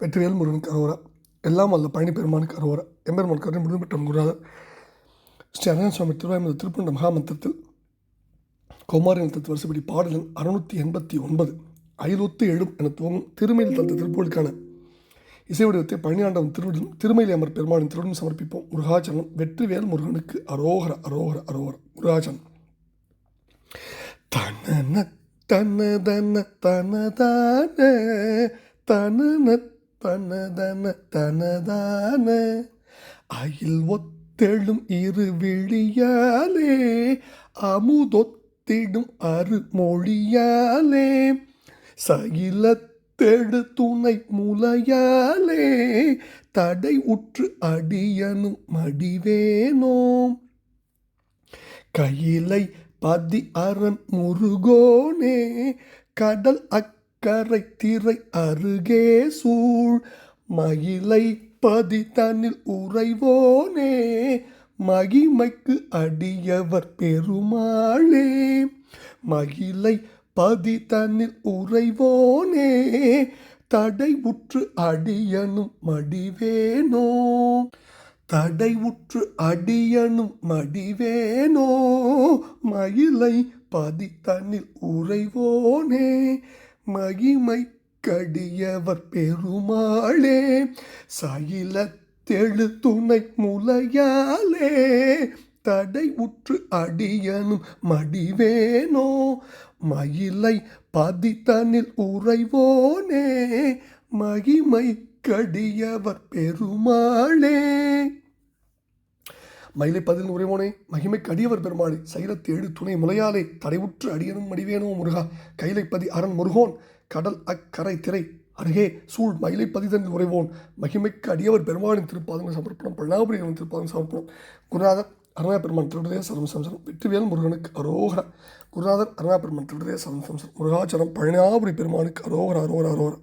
வெற்றிவேல் முருகன் அரோரா எல்லாம் அல்ல பழனி பெருமானுக்கு அரோரா எம்பெருமான் கருணை முடிவு பெற்ற குருநாதர் ஸ்ரீ அரணன் சுவாமி திருவாயுமது திருப்பண்ட மகாமந்திரத்தில் கௌமாரி நத்தத்து வருஷப்படி பாடலன் அறுநூற்றி எண்பத்தி ஒன்பது ஐநூற்றி எழும் என துவங்கும் திருமையில் தந்த திருப்பொழுக்கான இசை வடிவத்தை பழனியாண்டவன் திருவிடும் திருமயிலை அமர் பெருமானின் திருடன் சமர்ப்பிப்போம். முருகாச்சலம் வெற்றிவேல் முருகனுக்கு அரோகர அரோகர அரோகர. முருகாச்சலம் தன தனதன தன தன தனதன தனதான. அயில் ஒத்தெழும் இரு விழியாலே அமுதொத்திடும் அருமொழியாலே சகிலத்தெடு துணை முலையாலே தடை உற்று அடியனும் மடிவேனோம் கையிலை பதி அரண் முருகோனே கடல் அக் கரை திரை அருகே சூழ். மயிலை பதி தன்னில் உறைவோனே. மகிமைக்கு அடியவர் பெருமாளே. மகிழை பதி தன்னில் உறைவோனே. தடை உற்று அடியனும் மடிவேனோ. தடை உற்று அடியனும் மடிவேனோ. மயிலை பதி தன்னில் உறைவோனே. மகிமை கடியவர் பெருமாளே சயில தெழுத்துணை முலையாலே தடை உற்று அடியனும் மடிவேனோ மயிலை பதித்தனில் உறைவோனே மகிமை கடியவர் பெருமாளே. மயிலை பதில் உறைவோனே மகிமை கடியவர் பெருமாளே சைலத்து ஏழு துணை முலையாலே தடைவுற்று அடியனும் மடிவேனும் முருகா கைலைப்பதி அரண் முருகோன் கடல் அக்கரை திரை அருகே சூழ் மயிலை பதிதனில் உறைவோன் மகிமைக்கு அடியவர் பெருமாளின் திருப்பாதங்கள் சமர்ப்பணம் பழனாபுரியின் திருப்பாதங்கள் சமர்ப்பணம். குருநாதர் அருணா பெருமான் திருடதே சரம் சம்சரம் வெற்றிவேல் முருகனுக்கு அரோகர. குருநாதர் அருணா பெருமான் திருடதே சரம் சம்சரம் முருகாச்சரம் பழனாபுரி பெருமானுக்கு அரோகர அரோகர அரோகர.